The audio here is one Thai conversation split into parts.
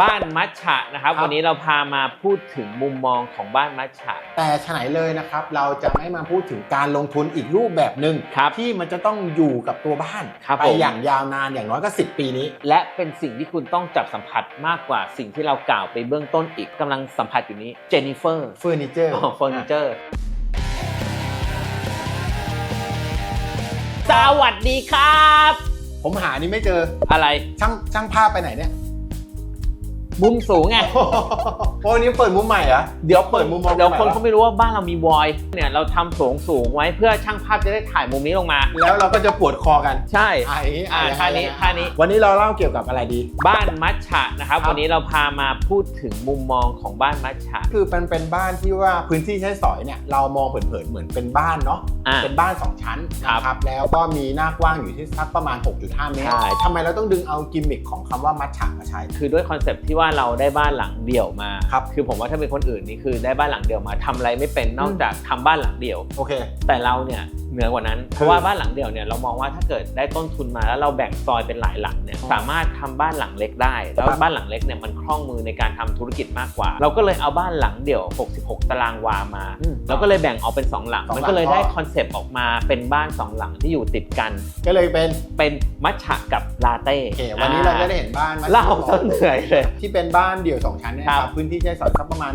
บ้านมัชฉะนะครับ ครับ วันนี้เราพามาพูดถึงมุมมองของบ้านมัชฉะ แต่ฉะไหนเลยนะครับ เราจะไม่มาพูดถึงการลงทุนอีกรูปแบบหนึ่งครับที่มันจะต้องอยู่กับตัวบ้านครับไปผม อย่างยาวนานอย่างน้อยก็ 10 ปีนี้ และเป็นสิ่งที่คุณต้องจับสัมผัสมากกว่าสิ่งที่เรากล่าวไปเบื้องต้นอีกกำลังสัมผัสอยู่นี้เจนนิเฟอร์เฟอร์นิเจอร์ของเฟอร์นิเจอร์สวัสดีครับ ผมหานี่ไม่เจออะไรช่างช่างภาพไปไหนเนี่ย มุมสูงไงโอ้วันนี้เปิดมุมใหม่เหรอเดี๋ยวเปิดมุมมองเดี๋ยวคนใหม่เขาไม่รู้ว่าบ้านเรามีวอยเนี่ยเราทำสูงสูงไว้เพื่อช่างภาพจะได้ถ่ายมุมนี้ลงมา แล้วเราก็จะปวดคอกัน ใช่อะอย่างนี้อ่าอะท่านี้ยังไงท่านี้ วันนี้เราเล่าเกี่ยวกับอะไรดี บ้านมัชฉะนะครับ ครับ วันนี้เราพามาพูดถึงมุมมองของบ้านมัชฉะคือเป็นเป็นบ้านที่ว่าพื้นที่ใช้สอยเนี่ยเรามองเผินๆเหมือนเป็นบ้านเนาะ อ่า เป็นบ้าน 2 ชั้นครับนะครับ แล้วก็มีหน้ากว้างอยู่ที่สักประมาณ 6.5 เมตรใช่ ทำไมเราต้องดึงเอากิมมิคของคำว่ามัดฉากมาใช้ คือด้วยคอนเซปต์ที่ว่าเราได้บ้านหลังเดี่ยวมาครับคือผมว่าถ้าเป็นคนอื่นนี่คือได้บ้านหลังเดี่ยวมาทำอะไรไม่เป็นนอกจากทำบ้านหลังเดี่ยว โอเค แต่เราเนี่ย เหนือกว่านั้น เพราะว่าบ้านหลังเดี่ยวเนี่ยเรามองว่าถ้าเกิดได้ต้นทุนมาแล้วเราแบ่งซอยเป็นหลายหลังเนี่ยอ๋อสามารถทำบ้านหลังเล็กได้ แล้วครับบ้านหลังเล็กเนี่ยมันคล่องมือในการทำธุรกิจมากกว่า เราก็เลยเอาบ้านหลังเดี่ยว 66 ตารางวามาอืมเราก็เลยแบ่งออกเป็น 2 หลังสองหลังมันก็เลยได้พอคอนเซปต์ออกมาเป็นบ้าน2หลังที่อยู่ติดกัน ก็เลยเป็นเป็นมัชฉะกับลาเต้โอเควันนี้เราจะได้เห็นบ้านมัดฉากเล่าซะเหนื่อยเลยที่เป็นบ้านเดี่ยว 2 ชั้นเนี่ยครับครับพื้นที่ใช้สอยสักประมาณ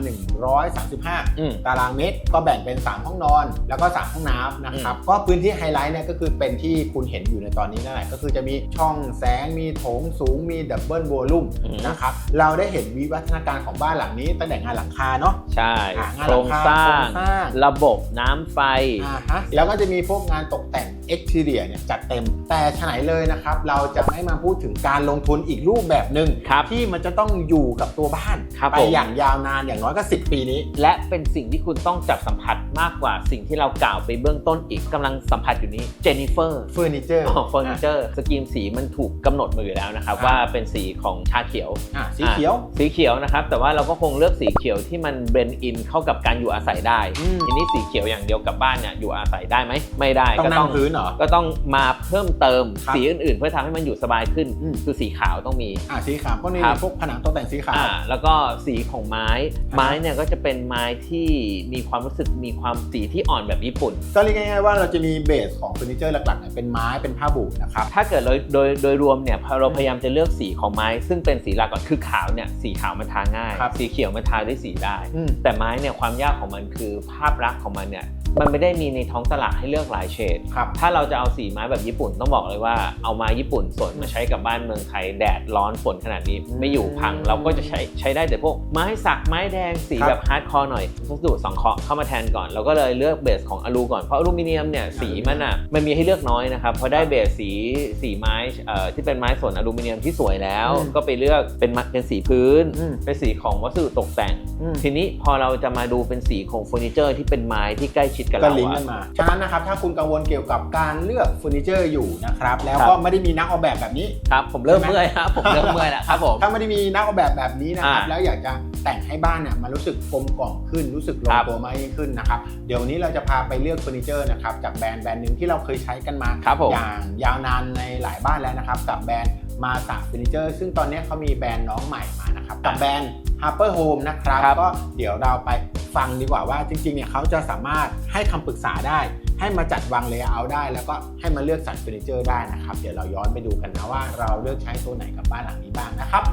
135อืมตารางเมตร ก็แบ่งเป็น 3 ห้องนอน แล้วก็ 3 ห้องน้ำนะครับก็พื้นที่ไฮไลท์เนี่ยก็คือเป็นที่คุณเห็นอยู่ในตอนนี้นั่นแหละก็คือจะมีช่องแสงมีโถงสูงมีดับเบิลโวลูมอืมนะครับเราได้เห็นวิวัฒนาการของบ้านหลังนี้ตั้งแต่งานหลังคาเนาะใช่อ่างานโครงสร้าโครงงสร้างระบบน้ำไฟอ่าฮะแล้วก็จะมีพวกงานตกแต่ง exterior เนี่ยจัดเต็ม แต่ฉะไหนเลยนะครับ เราจะไม่มาพูดถึงการลงทุนอีกรูปแบบหนึ่งครับที่มันจะต้องอยู่กับตัวบ้านครับไปผมอย่างยาวนานอย่างน้อยก็ 10 ปีนี้ และเป็นสิ่งที่คุณต้องจับสัมผัสมากกว่าสิ่งที่เรากล่าวไปเบื้องต้นอีกกำลังสัมผัสอยู่นี้เจนนิเฟอร์เฟอร์นิเจอร์ของเฟอร์นิเจอร์สกรีมสีมันถูกกำหนดมาอยู่แล้วนะครับครับว่าเป็นสีของชาเขียวอะสีเขียวอะสีเขียวนะครับแต่ว่าเราก็คงเลือกสีเขียวที่มันเบรนอินเข้ากับการอยู่อาศัยได้อืมทีนี้สีเขียวอย่างเดียวกับบ้านเนี่ยอยู่อาศัยได้ไหมไม่ได้ต้องก็นั่งพื้นเหรอ ก็ต้องมาเพิ่มเติมครับสีอื่นๆ เพื่อทำให้มันอยู่สบายขึ้น อืม คือสีขาวต้องมี อะสีขาวก็มีครับ พวกผนังตกแต่งสีขาว อ่าแล้วก็สีของไม้อ่าไม้เนี่ยก็จะเป็นไม้ที่มีความรู้สึกมีความสีที่อ่อนแบบญี่ปุ่น ก็เรียกง่ายๆว่าเราจะมีเบสของเฟอร์นิเจอร์หลักๆเนี่ยเป็นไม้เป็นผ้าบุนะครับ ถ้าเกิดโดยโดยโดยรวมเนี่ยพอเราพยายามจะเลือกสีของไม้ ซึ่งเป็นสีหลักก่อนคือขาวเนี่ยสีขาวมันทาง่าย ครับ สีเขียวมันทาได้สีได้ อืม แต่ไม้เนี่ยความยากของมันคือภาพลักษณ์ของมันเนี่ยมันไม่ได้มีในท้องตลาดให้เลือกหลายเฉดครับ ถ้าเราจะเอาสีไม้แบบญี่ปุ่นต้องบอกเลยว่าเอาไม้ญี่ปุ่นสดมาใช้กับบ้านเมืองไทยแดดร้อนฝนขนาดนี้ไม่อยู่พังเราก็จะใช้ใช้ได้แต่พวกไม้สักไม้แดงสีครับ แบบฮาร์ดคอร์หน่อยวัสดุสังเคราะห์เข้ามาแทนก่อนเราก็เลยเลือกเบสของอลูก่อนเพราะอลูมิเนียมเนี่ยสีมันอะมันมีให้เลือกน้อยนะครับพอได้เบสสีสีไม้เอ่อที่เป็นไม้ส่วนอลูมิเนียมที่สวยแล้ว อืมก็ไปเลือกเป็นมาเป็นสีพื้น อืม เป็นสีของวัสดุตกแต่ง อืมทีนี้พอเราจะมาดูเป็นสีของเฟอร์นิเจอร์ที่เป็นไม้ที่ใกล้ชิดกับก็เราลิงก์อะกันมา ฉะนั้นนะครับถ้าคุณกังวลเกี่ยวกับการเลือกเฟอร์นิเจอร์อยู่นะครับ แล้วครับก็ไม่ได้มีนักออกแบบแบบนี้ ครับผมเริ่มเมื่อยครับผมเริ่มเมื่อยแล้วครับผมถ้าไม่ได้มีนักออกแบบแบบนี้นะครับอ่าแล้วอยากจะแต่งให้บ้านเนี่ยมันรู้สึกกลมกล่อมขึ้นรู้สึกลงครับตัวมากยิ่งขึ้นนะครับ เดี๋ยววันนี้เราจะพาไปเลือกเฟอร์นิเจอร์นะครับจากแบรนด์แบรนด์หนึ่งที่เราเคยใช้กันมาครับผมอย่างยาวนานในหลายบ้านแล้วนะครับ กับแบรนด์มาสาเฟอร์นิเจอร์ซึ่งตอนนี้เขามีแบรนด์น้องใหม่มานะครับกับแบรนด์ Harper Home นะครับครับก็เดี๋ยวเราไปฟังดีกว่าว่าจริงๆเนี่ยเขาจะสามารถให้คำปรึกษาได้ ให้มาจัดวางเลเยอร์ได้ แล้วก็ให้มาเลือกสรรเฟอร์นิเจอร์ได้นะครับ เดี๋ยวเราย้อนไปดูกันนะว่าเราเลือกใช้ตัวไหนกับบ้านหลังนี้บ้างนะครับ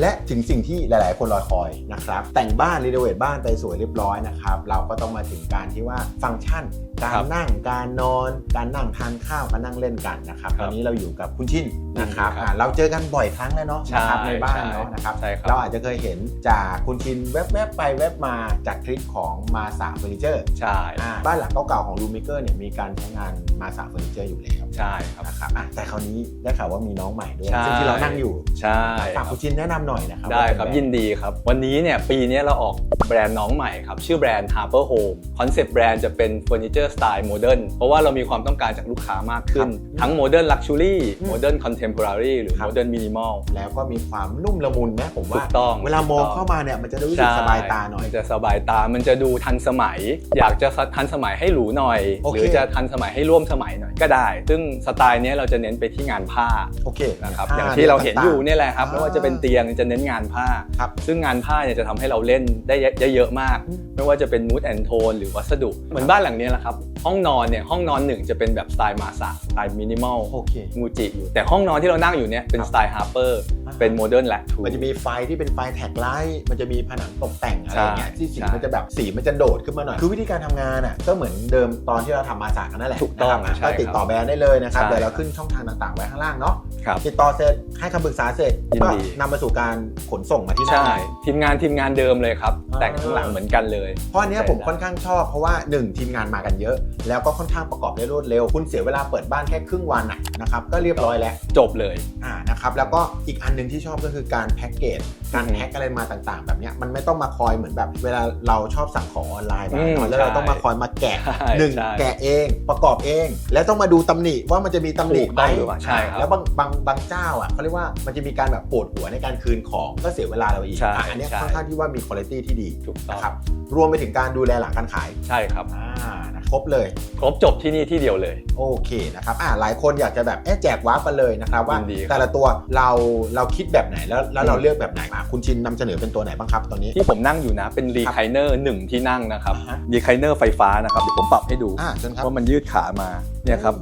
และถึงสิ่งที่หลาย ๆ คนรอคอยนะครับ แต่งบ้านรีโนเวทบ้านไปสวยเรียบร้อยนะครับเราก็ต้องมาถึงการที่ว่าฟังก์ชัน การครับนั่งการนอน การนั่งทานข้าวการนั่งเล่นกันนะครับคตรับอนนี้เราอยู่กับคุณชิน นะครับครับอ่าเราเจอกันบ่อยครั้งแล้วเนาะใช่นะครับในบ้านใช่เนาะนะครับใช่ครับเราอาจจะเคยเห็นจากคุณชินแวบๆไปแวบมาจากคลิปของมาสาเฟอร์นิเจอร์ใช่อ่าบ้านหลังเก่าๆของรูมิเกอร์เนี่ยมีการใช้งานมาสาเฟอร์นิเจอร์อยู่แล้วใช่ครับนะครับอะแต่คราวนี้ได้ข่าวว่ามีน้องใหม่ด้วยใช่ซึ่งที่เรานั่งอยู่ใช่คฝารักบคุณชินแนะนำหน่อยนะครับได้ครับว่าเป็นยินดีครับ วันนี้เนี่ยปีนี้เราออกแบรนด์น้องใหม่ครับชื่อแบรนด์ Harper Home คอนเซปต์แบรนด์จะเป็นเฟอร์นิเจอร์สไตล์โมเดิร์นเพราะว่าเรามีความต้องการจากลูกค้ามากขึ้นครับทั้งโมเดิร์นลักชัวรี่อืมโมเดิร์นคอนเทมพอรารีหรือ ครับโมเดิร์นมินิมอลแล้วก็มีความนุ่มละมุนนะผมถูว่า กต้องเวลามองถูกต้องเข้ามาเนี่ยมันจะรู้สึกสบายตาหน่อยมันจะสบายตา มันจะดูทันสมัย อยากจะทันสมัยให้หรูหน่อย โอเค หรือจะทันสมัยให้ร่วมสมัยหน่อยก็ได้ ซึ่งสไตล์เนี้ยเราจะเน้นไปที่งานผ้าโอเคนะครับผ้อย่างที่เราเห็นอยู่ต่งๆเนี่ยแหละครับอ่าไม่ว่าจะเป็นเตียงจะเน้นงานผ้า ครับ ซึ่งงานผ้าเนี่ยจะทำให้เราเล่นได้เยได้เยอะมาก อืมไม่ว่าจะเป็นมูดแอนโทนหรือวัสดุ เหมือนบ้านหลังเนี้ยแหละครับ ห้องนอนเนี่ยห้องนอนหนึ่งจะเป็นแบบสไตล์มาสะสไตล์มินิมอลโอเค มูจิอยู่ แต่ห้องนอนที่เรานั่งอยู่เนี่ยเป็นครับสไตล์ฮาร์เปอร์อ่าเป็นโมเดิร์นแลกทูมันจะมีไฟที่เป็นไฟแท็กไลท์มันจะมีผนังตกแต่งอะไรอย่างเงี้ยใช่ที่สีใช่มันจะแบบสีมันจะโดดขึ้นมาหน่อยคือวิธีการทำงานอะก็เหมือนเดิมตอนที่เราทำมาสากันนั่นแหละถูกต้องนะครับใช่ก็ติดต่อแบรนด์ได้เลยนะครับใช่เดี๋ยวเราขึ้นช่องทางต่างๆไว้ข้างล่างเนาะครับติดต่อเสร็จให้คำปรึกษาเสร็จยินก็ดีนำมาสู่การขนส่งมาที่หน้าใช่ทีมงานทีมงานเดิมเลยครับอ่าแต่งข้างหลังเหมือนกันเลย เพราะอันเนี้ยใช่ผมครับค่อนข้างชอบเพราะว่า 1 ทีมงานมากันเยอะ แล้วก็ค่อนข้างประกอบได้รวดเร็ว คุณเสียเวลาเปิดบ้านแค่ครึ่งวันอะนะครับก็เรียบร้อยแล้วจบเลยอ่านะครับแล้วก็อีกอันหนึ่งที่ชอบก็คือการแพ็กเกจการอืมแพ็กอะไรมาต่างๆ แบบเนี้ยมันไม่ต้องมาคอยเหมือนแบบเวลาเราชอบสั่งของออนไลน์มาอืมเนอะแล้วเราใช่ต้องมาคอยมาแกะใช่หนึ่งใช่แกะเองประกอบเอง แล้วต้องมาดูตำหนิว่ามันจะมีตำหนิถูกไหมต้องหรือเปล่าใช่ครับแล้วบางบางบางเจ้าอะเขาเรียกว่ามันจะมีการแบบปวดหัวในการคืนของก็เสียเวลาเราอีกใช่อะอันเนี้ยใช่ค่อนข้างที่ว่ามีคุณภาพที่ดีถูกต้องนะครับรวมไปถึงการดูแลหลังการขายใช่ครับอ่านะค รบเลย ครบจบที่นี่ที่เดียวเลย โอเคนะครับอ่าหลายคนอยากจะแบบเอ๊ะแจกวาร์ปกันเลยนะครับว่ายินดีครับ แต่ละตัวเราเราคิดแบบไหนแล้วแล้วเราอืมเลือกแบบไหนมาคุณชินนำเสนอเป็นตัวไหนบ้างครับตอนนี้ ที่ผมนั่งอยู่นะเป็นรีครับไคเนอร์หนึ่งที่นั่งนะครับอ่าฮะ รีไคเนอร์ไฟฟ้านะครับเดี๋ยวผมปรับให้ดู อ่าเชิญครับ ว่ามันยืดขามาเนี่ยครับ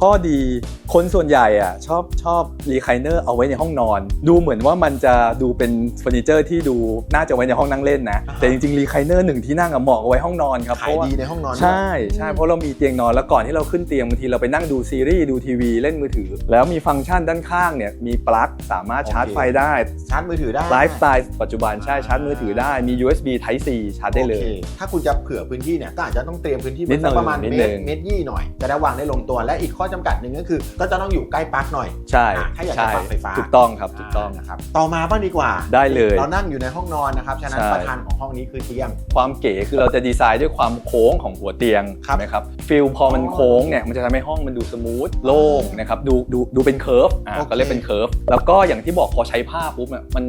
ข้อดีคนส่วนใหญ่อะชอบชอบรีไคเนอร์เอาไว้ในห้องนอน ดูเหมือนว่ามันจะดูเป็นเฟอร์นิเจอร์ที่ดูน่าจะไว้ในห้องนั่งเล่นนะอ่าฮะแต่จริงๆรีไคเนอร์หนึ่งที่นั่งอะเหมาะเอาไว้ห้องนอนครับขาเพยราะว่าดีในห้องนอนด้วยใช่ใช่เพราะเรามีเตียงนอนแล้วก่อนที่เราขึ้นเตียงบางทีเราไปนั่งดูซีรีส์ดูทีวีเล่นมือถือ แล้วมีฟังก์ชันด้านข้างเนี่ยมีปลั๊กสามารถชาร์จไฟได้ชาร์จมือถือได้ไลฟ์สไตล์ปัจจุบันใช่ชาร์จมือถือได้มี USB Type C ชาร์จได้เลยโอคถ้าคุณจะเผื่อพื้นที่เนี่ยก็อาจจะต้องเตรียมพื้นที่นิดหนึ่งสักประมาณนิดเมหนึ่ตรงเมตรยี่หน่อยจะได้วางได้ลงตัวและอีกข้อจำกัดหนึ่งก็คือ ก็จะต้องอยู่ใกล้ปลั๊กหน่อยใช่อะถ้าอยากจะใช่ปรับไฟฟ้าถูกต้องครับถูกต้องนะครับต่อมาบ้างดีกว่าได้เลยเรานั่งอยู่ในห้องนอนนะครับฉะนั้นใช่ประธานของห้องนี้คือเตียง ความเก๋คือเราจะดีไซน์ด้วยความโค้งของหัวเตียงครับใช่ไหมครับฟิลพอมันโค้งเนี่ยมันจะทำให้ห้องมันดูสมูทโล่งนะครับดูดูดูเป็นเคิร์ฟอ่าโอเคก็เรียกเป็นเคิร์ฟแล้วก็อย่างที่บอกพอใช้ผ้าปุ๊บเนี่ยมัน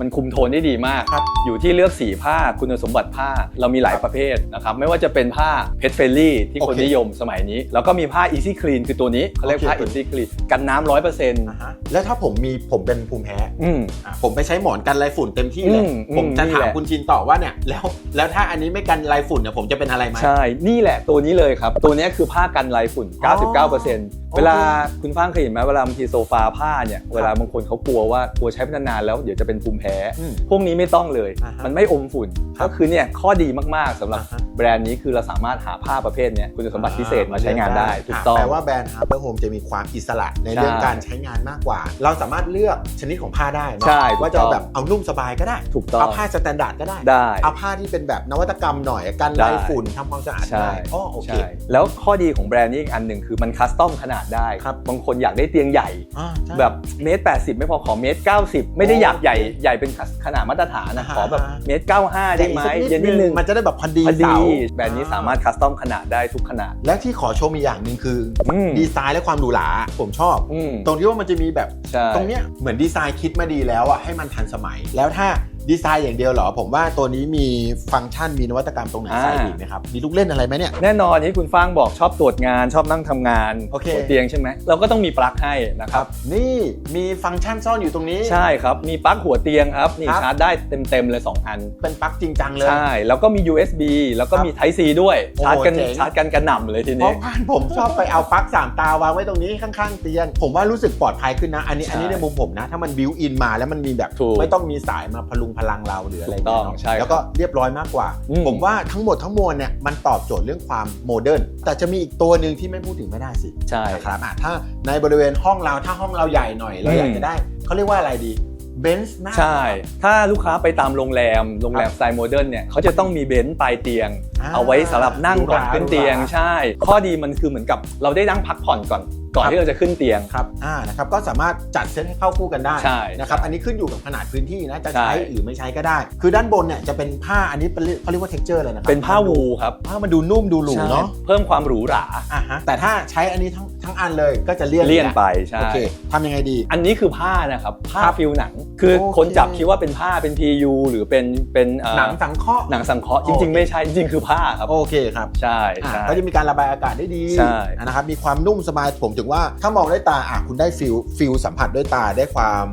มันคุมโทนได้ดีมากครับอยู่ที่เลือกสีผ้าคุณสมบัติผ้าเรามีหลายประเภทนะครับไม่ว่าจะเป็นผ้าเพชรเฟลลี่ที่คนโอเคนิยมสมัยนี้ แล้วก็มีผ้า Easy Clean คือตัวนี้เขาเรียกผ้าโอเค Easy Clean กันน้ำร้อยเปอร์เซ็นต์อ่าฮะแล้วถ้าผมมีผมเป็นภูมิแพ้อืมอะผมไปใช้หมอนกันไรฝุ่นเต็มที่เลยอืมผมจะอืมนี่ถามแหละคุณชินต่อว่าเนี่ยแล้วแล้วถ้าอันนี้ไม่กันไรฝุ่นเนี่ยผมจะเป็นอะไรไหมใช่นี่แหละตัวนี้เลยครับ ตัวนี้คือผ้ากันลายฝุ่นอ๋อ99%เวลาคุณฟ้างเคยเห็นไหมเวลาบางทีโซฟาผ้าเนี่ยเวลาบางคนเขากลัวว่ากลัวใช้ไปนานๆแล้วเดี๋ยวจะเป็นภูมิแพ้ อืมพวกนี้ไม่ต้องเลย อ่าฮะมันไม่อมฝุ่น ครับก็คือเนี่ยข้อดีมากๆสำหรับอ่าฮะ แบรนด์นี้คือเราสามารถหาผ้าประเภทเนี้ยคุณสมบัติพิเศษมาใช้งานได้ถูกต้อง แปลว่าแบรนด์ Harper Home จะมีความอิสระในใช่เรื่องการใช้งานมากกว่า เราสามารถเลือกชนิดของผ้าได้เนอะใช่ว่าจะถูกต้องเอาแบบเอานุ่มสบายก็ได้ ถูกต้องเอาผ้าสแตนดาร์ดก็ได้ ได้ เอาผ้าที่เป็นแบบนวัตกรรมหน่อยกันได้ไรฝุ่นทำความสะอาดใช่ได้อ๋อโอเค ใช่แล้วข้อดีของแบรนด์นี้อีกอันหนึ่งคือมันคัสตอมขนาดได้ครับ บางคนอยากได้เตียงใหญ่ อ่าใช่ แบบเมตรแปดสิบไม่พอขอเมตรเก้าสิบไม่ได้อยากใหญ่โอเคใหญ่เป็นขนาดมาตรฐานนะอ่าฮะขอแบบเมตรเก้าห้าได้ไหมแต่อีกสักเย็นนิดนึงมันจะได้แบบพอดีพอดีเสาแบรนด์นี้สามารถคัสตอมขนาดได้ทุกขนาด และที่ขอชมอีกอย่างหนึ่งคือออืมดีไซน์และความหรูหราผมชอบอืมตรงที่ว่ามันจะมีแบบใช่ตรงเนี้ยเหมือนดีไซน์คิดมาดีแล้วอะให้มันทันสมัยแล้วถ้า ดีไซน์อย่างเดียวเหรอ ผมว่าตัวนี้มีฟังก์ชันมีนวัตกรรมตรงไหนอ่าใส่อีกไหมครับ มีลูกเล่นอะไรไหมเนี่ย แน่นอนที่คุณฟ้างบอกชอบตรวจงานชอบนั่งทำงานโอเคหัวเตียงใช่ไหมเราก็ต้องมีปลั๊กให้นะครับ นี่มีฟังก์ชันซ่อนอยู่ตรงนี้ ใช่ครับ มีปลั๊กหัวเตียงครับ นี่ครับชาร์จได้เต็มๆเลยสองอัน เป็นปลั๊กจริงจังเลย ใช่ แล้วก็มี USB แล้วก็มี Type C ด้วยโอ้โหชาร์จกันเจ๋งชาร์จกันกระหน่ำเลยทีเพนี้ราะบ้านผมชอบไปเอาปลั๊กสามตาวางไว้ตรงนี้ข้างๆเตียง ผมว่ารู้สึกปลอดภัยขึ้นนะ อันนี้ใช่อันนี้ในมุมผมนะ ถ้ามันบิวอินมาแล้วมันมีแบบถูกไม่ต้องมีสายมาพลุงพลังเราหรืออะไรถูกต้องเงี้ยเนาะใช่ครับแล้วก็เรียบร้อยมากกว่า อืม ผมว่าทั้งหมดทั้งมวลเนี่ยมันตอบโจทย์เรื่องความโมเดิร์นแต่จะมีอีกตัวหนึ่งที่ไม่พูดถึงไม่ได้สิใช่ นะครับอะถ้าในบริเวณห้องเราถ้าห้องเราใหญ่หน่อยเราอืมอยากจะได้เขาเรียกว่าอะไรดีเบนซ์หน้าใช่ ถ้าลูกค้าไปตามโรงแรม โรงแรมสไตล์โมเดิร์นเนี่ยเขาจะต้องมีเบนซ์ปลายเตียงอ่าเอาไว้สำหรับนั่งก่อนหรูหราขึ้นเตียง หรูหรา ใช่ ข้อดีมันคือเหมือนกับเราได้นั่งพักผ่อนก่อน ก่อนที่เราจะขึ้นเตียงครับอ่านะครับก็สามารถจัดเซตให้เข้าคู่กันได้ใช่นะครับอันนี้ขึ้นอยู่กับขนาดพื้นที่นะจะใช่ใช้หรือไม่ใช้ก็ได้ คือด้านบนเนี่ยจะเป็นผ้าอันนี้เป็นเขาเรียกว่า texture เลยนะครับเป็นผ้าวูลครับผ้ามันดูนุ่มดูหรูเนาะใช่เพิ่มความหรูหราอ่าฮะแต่ถ้าใช้อันนี้ทั้งทั้งอันเลยก็จะเลี่ยนเลี่ยนไปโอใช่เคทำยังไงดี อันนี้คือผ้านะครับผ้าครับฟิลหนัง คือโอเคคนจับคิดว่าเป็นผ้าเป็น PU หรือเป็นเป็นเอ่อหนังสังเคราะห์หนังสังเคราะห์จโอเคริง ๆ ไม่ใช่จริงๆคือผ้าครับโอเคครับใช่อะใช่ก็จะมีการระบายอากาศได้ดีใช่นะครับมีความนุ่มสบายผมถึงว่าถ้ามองด้วยตาอะคุณได้ฟิลฟิลสัมผัสด้วยตาได้ความ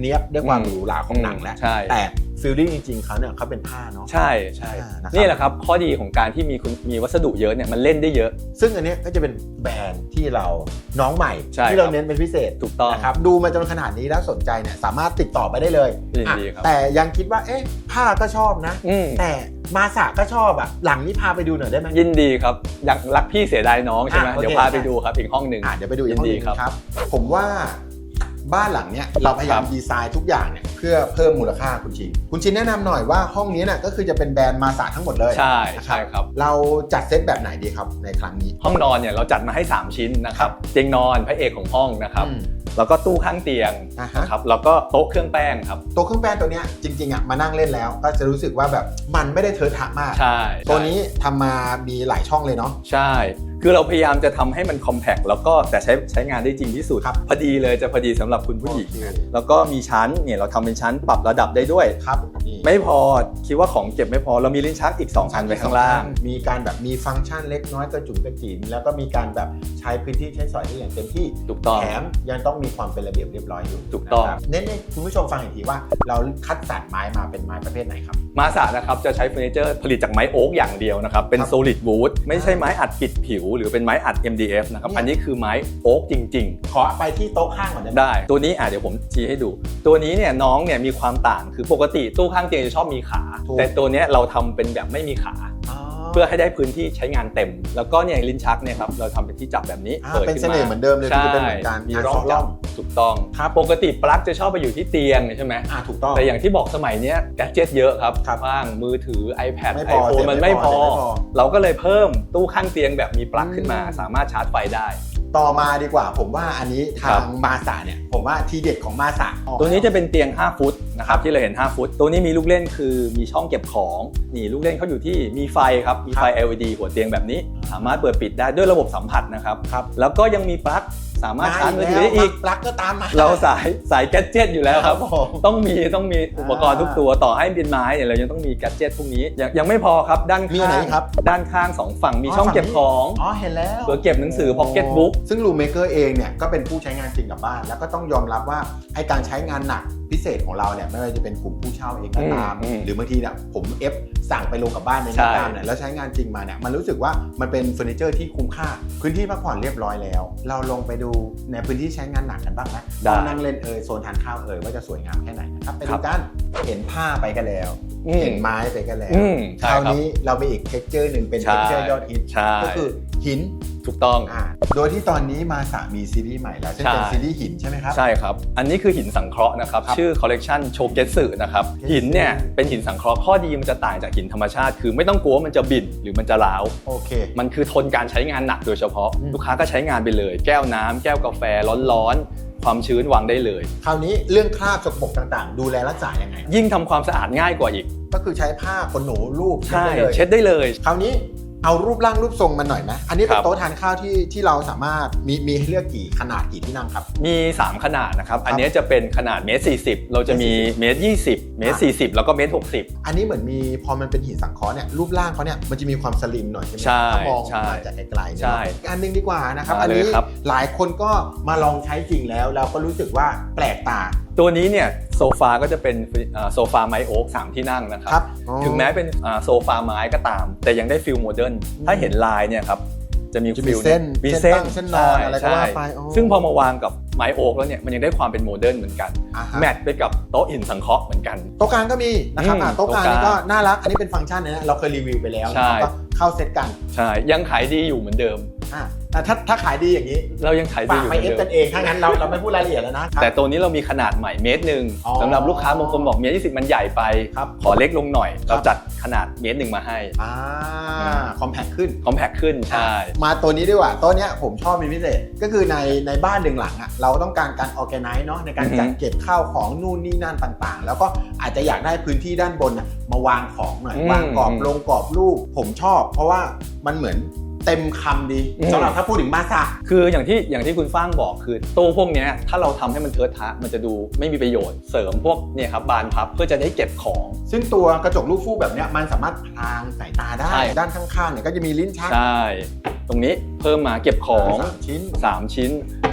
เนี้ยบได้ความหรูหราของหนังแล้วใช่แต่ ฟิลลิ่งจริงๆเขาเนี่ยเขาเป็นผ้าเนาะ ใช่ใช่อ่านะครับ นี่แหละครับ ข้อดีของการที่มีคุณมีวัสดุเยอะเนี่ยมันเล่นได้เยอะ ซึ่งอันเนี้ยก็จะเป็นแบรนด์ที่เราน้องใหม่ ใช่ที่เราครับ เน้นเป็นพิเศษถูกต้อง นะครับดูมาจนขนาดนี้แล้วสนใจเนี่ยสามารถติดต่อไปได้เลยยินอะดีครับ แต่ยังคิดว่าเอ๊ะผ้าก็ชอบนะ อืมแต่มาสะก็ชอบอะหลังนี้พาไปดูหน่อยได้ไหม ยินดีครับอยากรักพี่เสียดายน้องใช่ไหมอะโอเค เดี๋ยวพาไปดูครับอีกห้องหนึ่ง อะเดี๋ยวไปดูอีกยินห้องหดีนึงครับ ครับ ผมว่า บ้านหลังเนี้ยเราพยายามครับดีไซน์ทุกอย่างเนี่ยเพื่อเพิ่มมูลค่าคุณชิน คุณชินแนะนำหน่อยว่าห้องนี้น่ะก็คือจะเป็นแบรนด์มาสะทั้งหมดเลยใช่นะใช่ครับ เราจัดเซตแบบไหนดีครับในครั้งนี้ ห้องนอนเนี่ยเราจัดมาให้ 3 ชิ้นนะครับเตียงนอนพระเอกของห้องนะครับ อืม แล้วก็ตู้ข้างเตียงอ่าฮะ นะครับแล้วก็โต๊ะเครื่องแป้งครับตัวเครื่องแป้งตัวเนี้ยจริงๆอะมานั่งเล่นแล้ว ก็จะรู้สึกว่าแบบมันไม่ได้เทอะทะมาก ใช่ตัวนี้ทำมามีหลายช่องเลยเนาะ ใช่ คือเราพยายามจะทำให้มันคอมแพ t แล้วก็แต่ใช้ใช้งานได้จริงที่สุดครับพอดีเลยจะพอดีสำหรับคุณผู้หญิงโอเคแล้วก็มีชั้นเนี่ยเราทำเป็นชั้นปรับระดับได้ด้วยครับนี่ไม่พอคิดว่าของเก็บไม่พอเรามีลิ้นชักอีก2อันไว้ข้างล่าง มีการแบบมีฟังก์ชันเล็กน้อยกระจุ๋มกระจิ๋มแล้วก็มีการแบบใช้พื้นที่ใช้สอยได้อย่างเต็มที่ถูกต้องแถมยังต้องมีความเป็นระเบียบเรียบร้อยอยู่ถูกต้องนะครับเน้นให้คุณผู้ชมฟังอีกทีว่า เราคัดสรรไม้มาเป็นไม้ประเภทไหนครับมาสานะครับจะใช้เฟอร์นิเจอร์ผลิตจากไม้โอ๊กอย่างเดียวนะครับเป็นครับ solid wood ไม่ใช่ไม้อัดปิดผิวหรือเป็นไม้อัด MDF นะครับเนี่ยอันนี้คือไม้โอ๊กจริงขอไปที่โต๊ะข้างก่อนได้ไหมๆได้ ตัวนี้อะเดี๋ยวผมชี้ให้ดู ตัวนี้เนี่ยน้องเนี่ยมีความต่างคือปกติตู้ข้างเตียงจะชอบมีขาแต่ตัวเนี้ยเราทำเป็นแบบไม่มีขาอ๋อ เพื่อให้ได้พื้นที่ใช้งานเต็ม แล้วก็เนี่ยลิ้นชักเนี่ยครับเราทำเป็นที่จับแบบนี้อ่าเปิดเป็นขึ้นเสมาน่ห์เหมือนเดิมเลยใช่คือเป็นเหมือนการมีงานร่องเคาะร่จัอบงถูกต้องครับ ปกติปลั๊กจะชอบไปอยู่ที่เตียงใช่ไหม อ่าถูกต้อง แต่อย่างที่บอกสมัยเนี้ยแกดเจิตเยอะครับครับบ้างมือถือ iPad ไม่พอ iPhone เสียบมันไม่ไม่พพออเสียบไม่พอ เราก็เลยเพิ่มตู้ข้างเตียงแบบมีปลั๊กขึ้นมาอืมสามารถชาร์จไฟได้ ต่อมาดีกว่า ผมว่าอันนี้ทาครังบ มาสาเนี่ย ผมว่าทีเด็ดของมาสาตัวนี้จะเป็นเตียง 5 ฟุต นะครับที่เราเห็น 5 ฟุต ตัวนี้มีลูกเล่นคือมีช่องเก็บของนี่ลูกเล่นเขาอยู่ที่มีไฟครับมีไฟ LED หัวเตียงแบบนี้ สามารถเปิดปิดได้ด้วยระบบสัมผัสนะครับครับแล้วก็ยังมีปลั๊กสามารถชาร์จมือถือแล้ได้วอีกปลั๊กก็ตามมาเราสายสายแกดเจิตอยู่แล้วครับผมต้องมีต้องมีอุปกรณ์ทุกตัวต่อให้เป็นไม้เนี่ยเรายังต้องมีแกดเจิตพวกนี้ยังยังไม่พอครับด้านมีอันข้าไหนงครับด้านข้างสองฝั่งมีอ๋อช่องเก็บฝั่งนี้ของอ๋อเห็นแล้วเผื่อเก็บหนังสือ pocket book ซึ่งรูเมเกอร์เองเนี่ยก็เป็นผู้ใช้งานจริงกับบ้าน แล้วก็ต้องยอมรับว่าไอการใช้งานหนักพิเศษของเราเนี่ยไม่ว่าจะเป็นกลุ่มผู้เช่าเองก็ตาม อืมอืมหรือบางทีเนี่ยผมเอฟสั่งไปลงกับบ้านในใช่บ้านเนี่ยแล้วใช้งานจริงมาเนี่ยมันรู้สึกว่ามันเป็นเฟอร์นิเจอร์ที่คุ้มค่า พื้นที่พักผ่อนเรียบร้อยแล้ว เราลงไปดูในพื้นที่ใช้งานหนักกันบ้างไหมได้ ห้องนั่งเล่นเอยโซนทานข้าวเอยว่าจะสวยงามแค่ไหนนะครับไปครัดูบกันเห็นผ้าไปกันแล้ว อืมเห็นไม้ไปกันแล้ว อืมคใช่ราวครับ นี้เราไปอีกเท็กเจอร์หนึ่งเป็นใช่ เท็กเจอร์ยอดฮิต ใช่ ก็คือ หินถูกต้อง อ่าโดยที่ตอนนี้มาสามีซีรีส์ใหม่แล้วซึ่งเป็นใช่ ซีรีส์หินใช่ไหมครับ ใช่ครับ อันนี้คือหินสังเคราะห์นะครับ ครับชื่อคอลเลกชันโชเกตสึนะครับ Shogetsu หินเนี่ย เป็นหินสังเคราะห์ข้อดีมันจะต่างจากหินธรรมชาติ คือไม่ต้องกลัวว่ามันจะบิ่นหรือมันจะร้าว โอเค มันคือทนการใช้งานหนักโดยเฉพาะ อืม ลูกค้าก็ใช้งานไปเลย แก้วน้ำแก้วกาแฟร้อนๆ ความชื้นวางได้เลย คราวนี้เรื่องคราบสกปรกต่างๆ ดูแลรักษายังไง ยิ่งทำความสะอาดง่ายกว่าอีก ก็คือใช้ผ้าขนหนูรูปใช่ได้เลยเช็ดได้เลย คราวนี้ เอารูปร่างรูปทรงมันหน่อยไหมอันนี้เป็ครันบโต๊ะทานข้าวที่ที่เราสามารถมีมีให้เลือกกี่ขนาดกี่ที่นั่งครับ มี 3 ขนาดนะครับ อันนี้จะเป็นขนาดเมตรสี่สิบเราจะมีเมตรยี่สิบเมตรสี่สิบแล้วก็เมตรหกสิบอันนี้เหมือนมีพอมันเป็นหินสังเคราะห์เนี่ยรูปร่างเขาเนี่ยมันจะมีความสลิมหน่อยใช่ไหมใช่ถ้ามองใช่มาจากไกลๆเนี่ยใช่อีกอันหนึงดีกว่านะครับมาอันนี้เลยครับ หลายคนก็มาลองใช้จริงแล้วเราก็รู้สึกว่าแปลกตา ตัวนี้เนี่ยโซฟาก็จะเป็นอ่าโซฟาไม้โอ๊กสามที่นั่งนะครับครับถึงแม้เป็นอ่าโซฟาไม้ก็ตาม แต่ยังได้ฟิลโมเดิร์นอืมถ้าเห็นลายเนี่ยครับจะมีจะมีฟิลเส้นมีเส้เส้นนตั้งเส้นนอนอะไรก็ว่าไปอ๋อซึ่งพอมาวางกับไม้โอ๊กแล้วเนี่ยมันยังได้ความเป็นโมเดิร์นเหมือนกันอ่าฮะแมทไปกับโต๊ะหินสังเคราะห์เหมือนกัน โต๊ะกลางก็มีนะครับอืมอะโต๊ะกลางโต๊ะกลางนี่ก็น่ารัก อันนี้เป็นฟังก์ชันนะเราเคยรีวิวไปแล้วใช่นะครับก็เข้าเซตกัน ใช่ ยังขายดีอยู่เหมือนเดิม อะอะถ้าถ้าขายดีอย่างนี้เรายังขายดีฝากอยู่ไปเหมืเออนฟเดิกัมนเองถ้างั้นเราเราไม่พูดรายละเอียดแล้วนะ แต่ตัวนี้เรามีขนาดใหม่เมตรหนึ่งอ๋อสำหรับลูกค้าบางคนบอกเมตรยี่สิบมันใหญ่ไป ครับขอเล็กลงหน่อย ครัเราบจัดขนาดเมตรหนึ่งมาให้อ่าคอมแพคขึ้น คอมแพคขึ้นใช่ มาตัวนี้ดีกว่าตัวเนี้ยผมชอบเป็นพิเศษ ก็คือในในบ้านหนึ่งหลังอะเราต้องการการ organize เนาะในการอือฮึ จัดเก็บข้าวของนู่นนี่นั่นต่างๆ แล้วก็อาจจะอยากได้พื้นที่ด้านบนอะมาวางของหน่อย วางกรอบลงกรอบรูปผมชอบ เพราะว่ามันเหมือน เต็มคำดีสำหรับถ้าพูดถึงมาสะคืออย่างที่อย่างที่คุณฟ้างบอกคือตู้พวกเนี้ยถ้าเราทำให้มันเทิดทะมันจะดูไม่มีประโยชน์เสริมพวกเนี่ยครับบานพับเพื่อจะได้เก็บของ ซึ่งตัวกระจกลูกฟูกแบบเนี้ยมันสามารถพลางสายตาได้ใช่ด้านข้างๆเนี่ยก็จะมีลิ้นชักใช่ตรงนี้เพิ่มมาเก็บของสามชิ้น 3 ชิ้น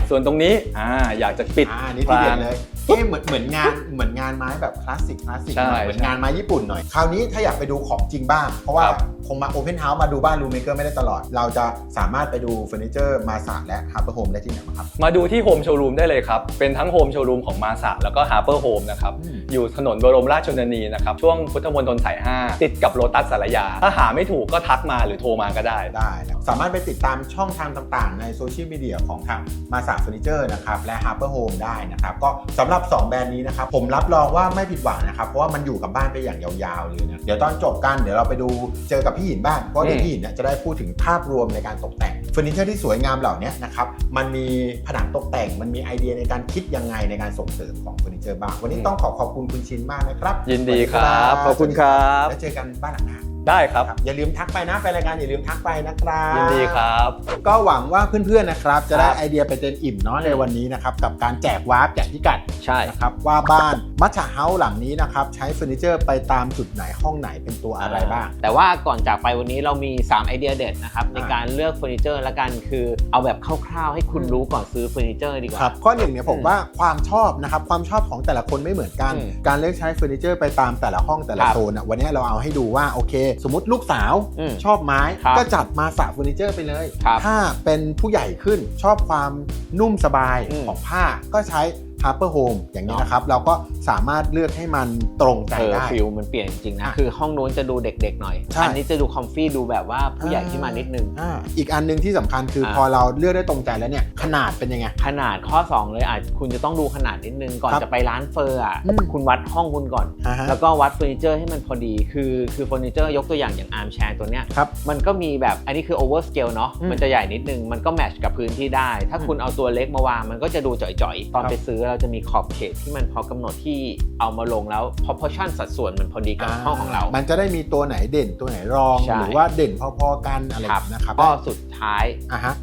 ส่วนตรงนี้อ่าอยากจะปิดอ่านี่ที่เด็ดเลย เอ๊ะเหมือนเหมือนงานเหมือนงานไม้แบบคลาสสิกคลาสสิกใช่หน่อยเหมือนงานไม้ญี่ปุ่นหน่อยคราวนี้ถ้าอยากไปดูของจริงบ้าง เพราะว่าครับ คงมาโอเพนเฮาส์มาดูบ้านรูเมเกอร์ไม่ได้ตลอด เราจะสามารถไปดูเฟอร์นิเจอร์มาสาและฮาร์เปอร์โฮมได้ที่ไหนบ้างครับ มาดูที่โฮมโชว์รูมได้เลยครับ เป็นทั้งโฮมโชว์รูมของมาสะแล้วก็ฮาร์เปอร์โฮมนะครับอืมอยู่ถนนบรมราชชนนีนะครับ ช่วงพุทธมณฑลสาย 5 ติดกับโลตัสสารยา ถ้าหาไม่ถูกก็ทักมาหรือโทรมาก็ได้ ได้นะสามารถไปติดตามช่องทางต่างๆ ในโซเชียลมีเดียของทางมาสาเฟอร์นิเจอร์นะครับ และ Harper Home ได้นะครับ ก็สำหรับ2 แบรนด์นี้นะครับผมรับรองว่าไม่ผิดหวังนะครับเพราะว่ามันอยู่กับบ้านไปอย่างยาวๆเลยนะเดี๋ยวตอนจบกันเดี๋ยวเราไปดูเจอกับพี่หินบ้างเพราะเดี๋ยวอืมพี่หินเนี่ยจะได้พูดถึงภาพรวมในการตกแต่งเฟอร์นิเจอร์ที่สวยงามเหล่านี้นะครับมันมีผนังตกแต่ง มันมีไอเดียในการคิดยังไงในการส่งเสริมของเฟอร์นิเจอร์บ้างวันนี้ต้องขอขอบคุณคุณชินมากนะครับ ยินดีครับสขวัอบสคุณครับแล้วเจอกันบ้านหลังหน้า ได้ครับ ครับอย่าลืมทักไปนะแฟนรายการอย่าลืมทักไปนะครับยินดีครับ ก็หวังว่าเพื่อนๆนะครับ จะได้ครับ ไอเดียไปเต็มอิ่มเนาะในวันนี้นะครับกับการแจกวาร์ปแจกพิกัดใช่ นะครับว่าบ้านมัชชาเฮาส์หลังนี้นะครับใช้เฟอร์นิเจอร์ไปตามจุดไหนห้องไหนเป็นตัวอะไรบ้าง แต่ว่าก่อนจากไปวันนี้เรามี 3 ไอเดียเด็ดนะครับ ในอ่าการเลือกเฟอร์นิเจอร์ละกันคือเอาแบบคร่าวๆ ให้คุณรู้ก่อนซื้อเฟอร์นิเจอร์ดีกว่า ครับข้อหนึ่งเนี่ยผมอืมว่าความชอบนะครับความชอบของแต่ละคนไม่เหมือนกัน อืมการเลือกใช้เฟอร์นิเจอร์ไปตามแต่ละห้องแต่ละครับโซนอะวันนี้เราเอาให้ดูว่าโอเคสมมติลูกสาวอืมชอบไม้ครับก็จัดมาสระเฟอร์นิเจอร์ไปเลย ครับถ้าเป็นผู้ใหญ่ขึ้นชอบความนุ่มสบายอืมของผ้าก็ใช้ Harper Home อย่างนี้นะครับ เราก็สามารถเลือกให้มันตรงใจเออได้ฟิลมันเปลี่ยนจริงๆนะอะคือห้องนู้นจะดูเด็กๆหน่อยใช่อันี้จะดูคอมฟี่ดูแบบว่าผู้ใหญ่ขึ้นมานิดนึงอ่าอีกอันหนึ่งที่สำคัญคืออาพอเราเลือกได้ตรงใจแล้วเนี่ยขนาดเป็นยังไง ขนาดข้อ 2 เลยอาจคุณจะต้องดูขนาดนิดนึงก่อนครับจะไปร้านเฟอร์อะอืมคุณวัดห้องคุณก่อนอ่าฮะแล้วก็วัดเฟอร์นิเจอร์ให้มันพอดี คือคือเฟอร์นิเจอร์ยกตัวอย่างอย่างอาร์มแชร์ตัวเนี้ยครับมันก็มีแบบอันนี้คือโอเวอร์สเกลเนาะอืมมันจะใหญ่นิดนึงมันก็แมทช์กับพื้นที่ได้ ถ้าอืมคุณเอาตัวเล็กมาวางมันก็จะดูจ่อยๆ ตอนครับไปซื้อเราจะมีขอบเขตที่มันพอกำหนดที่เอามาลงแล้ว proportion สัดส่วนมันพอดีกับห้องของเรา มันจะได้มีตัวไหนเด่นตัวไหนรองใช่หรือว่าเด่นพอๆกันอะไรครับนะครับก็สุดท้ายอะฮะ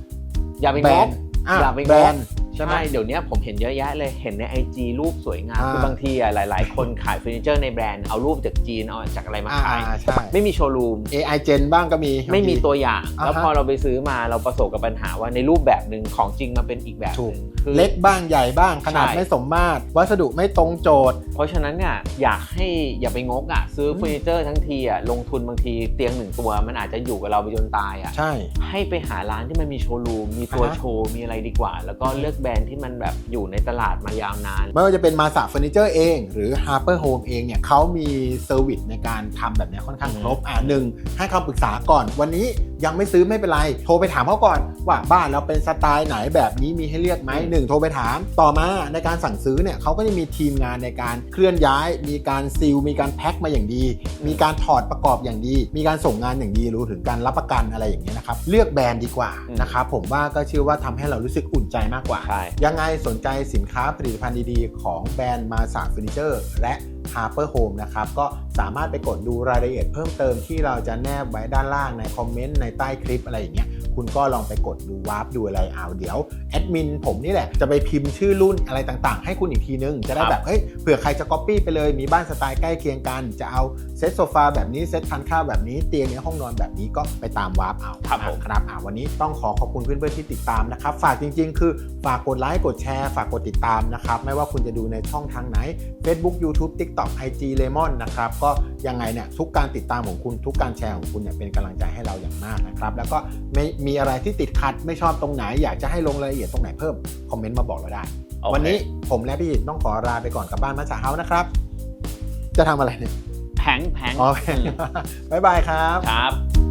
อย่าไปแบรงกนด์อะอย่าไปงแบรกนด์ ใช่ไหมใช่เดี๋ยวเนี้ยผมเห็นเยอะแยะเลยเห็นใน IG รูปสวยงามอ่าคือบางทีอะหลาย ๆ คนขายเฟอร์นิเจอร์ในแบรนด์เอารูปจากจีนเอาจากอะไรมาอ่าขายใช่ไม่มีโชว์รูม AI Gen บ้างก็มีไม่มีบางทีตัวอย่างอ่าฮะแล้วพอเราไปซื้อมาเราประสบกับปัญหาว่าในรูปแบบหนึ่งของจริงมาเป็นอีกแบบถูหกนึ่งคือเล็กบ้างใหญ่บ้างขนาดใช่ไม่สมมาตร วัสดุไม่ตรงโจทย์ เพราะฉะนั้นเนี่ยอยากให้อย่าไปงกอะซื้ออมเฟอร์นิเจอร์ทั้งทีอะลงทุนบางทีเตียงหนึ่งตัวมันอาจจะอยู่กับเราไปจนตายอะใช่ให้ไปหาร้านที่มันมีโชว์รูมมีตัวอ่าฮะโชว์มีอะไรดีกว่า แล้วก็เลือกแบรนด์ที่มันแบบอยู่ในตลาดมายาวนาน ไม่ว่าจะเป็นมาสาเฟอร์นิเจอร์เอง หรือ Harper Home เองเนี่ยเขามีเซอร์วิสในการทำแบบเนี้ยค่อนข้างครบอ่าหนึ่งให้คำปรึกษาก่อนวันนี้ยังไม่ซื้อไม่เป็นไร โทรไปถามเขาก่อนว่าบ้านเราเป็นสไตล์ไหนแบบนี้มีให้เลือกไหมอืมหนึ่งโทรไปถาม ต่อมาในการสั่งซื้อเนี่ยเขาก็จะมีทีมงานในการเคลื่อนย้าย มีการซีลมีการแพ็คมาอย่างดี มีการถอดประกอบอย่างดี มีการส่งงานอย่างดีรู้ถึงการรับประกันอะไรอย่างเงี้ยนะครับเลือกแบรนด์ดีกว่าอืมนะครับผมว่าก็เชื่อว่าทำให้เรารู้สึกอุ่นใจมากกว่าใช่ยังไงสนใจสินค้าผลิตภัณฑ์ดีๆ ของแบรนด์มาสาเฟอร์นิเจอร์ และ Harper Home นะครับก็สามารถไปกดดูรายละเอียดเพิ่มเติมที่เราจะแนบไว้ด้านล่างในคอมเมนต์ในใต้คลิปอะไรอย่างเงี้ย คุณก็ลองไปกดดูวาร์ปดูอะไรเอาเดี๋ยวแอดมินผมนี่แหละ จะไปพิมพ์ชื่อรุ่นอะไรต่างๆ ให้คุณอีกทีนึง จะได้ครับแบบเฮ้ยเผื่อใครจะก๊อปปี้ไปเลยมีบ้านสไตล์ใกล้เคียงกัน จะเอาเซตโซฟาแบบนี้เซตทานข้าวแบบนี้เตียงในห้องนอนแบบนี้ก็ไปตามวาร์ปเอาครับผมครับอ่าวันนี้ต้องขอขอบคุณเพื่อนๆที่ติดตามนะครับฝากจริง ๆ คือฝากกดไลค์กดแชร์ฝากกดติดตามนะครับไม่ว่าคุณจะดูในช่องทางไหน Facebook YouTube TikTok IG Lemon นะครับก็ยังไงเนี่ยทุกการติดตามของคุณทุกการแชร์ของคุณเนี่ยเป็นกำลังใจให้เราอย่างมากนะครับแล้วก็ไม่มีอะไรที่ติดขัดไม่ชอบตรงไหน อยากจะให้ลงรายละเอียดตรงไหนเพิ่ม คอมเมนต์มาบอกเราได้โอเควันนี้ผมและพี่ต้องขอลาไปก่อนกลับบ้านมาจากเฮานะครับ จะทำอะไรเนี่ยแผงแผงอ๋ออืมบ๊ายบายครับครับ